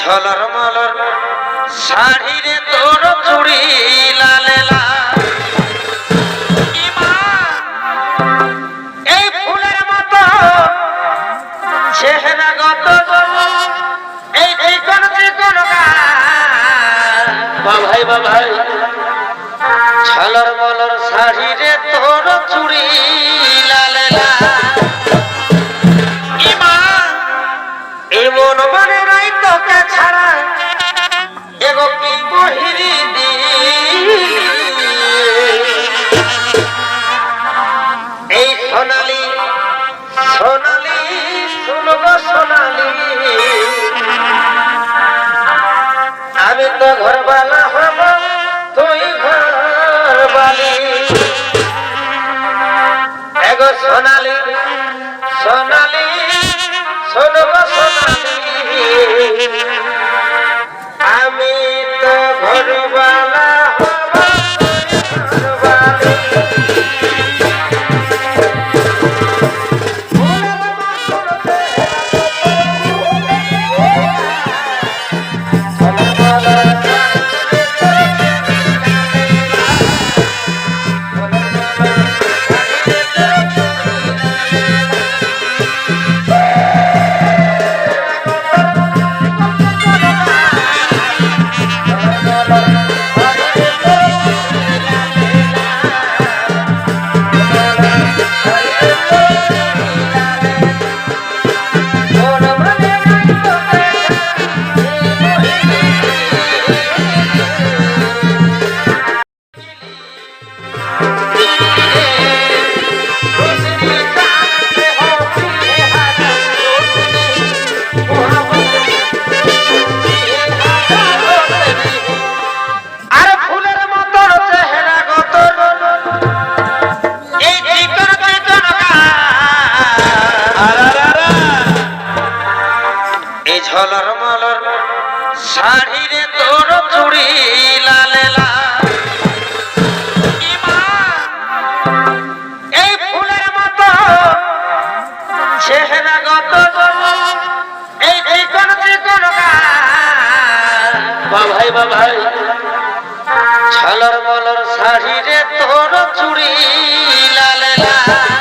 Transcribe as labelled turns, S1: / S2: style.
S1: ঝলর মলর শাড়িরে তোর চুড়ি লালে। ভাই ভাই মলর শাড়ি রে তোর চুড়ি লালে লাল। শুনব সোনালি। আমি তো ঘরবালা হব, তুই ঘরবালি। এগো সোনালি সোনালি, শোনব সোনালি। আমি তো ঘরবালা ঝলর মলর শাড়ি রে তোর চুড়ি লালে। এই ফুলের মতো চেহারা গত এই চিকন চিকন বা ভাই বা মলর শাড়ি রে তোর চুড়ি লালে লাল।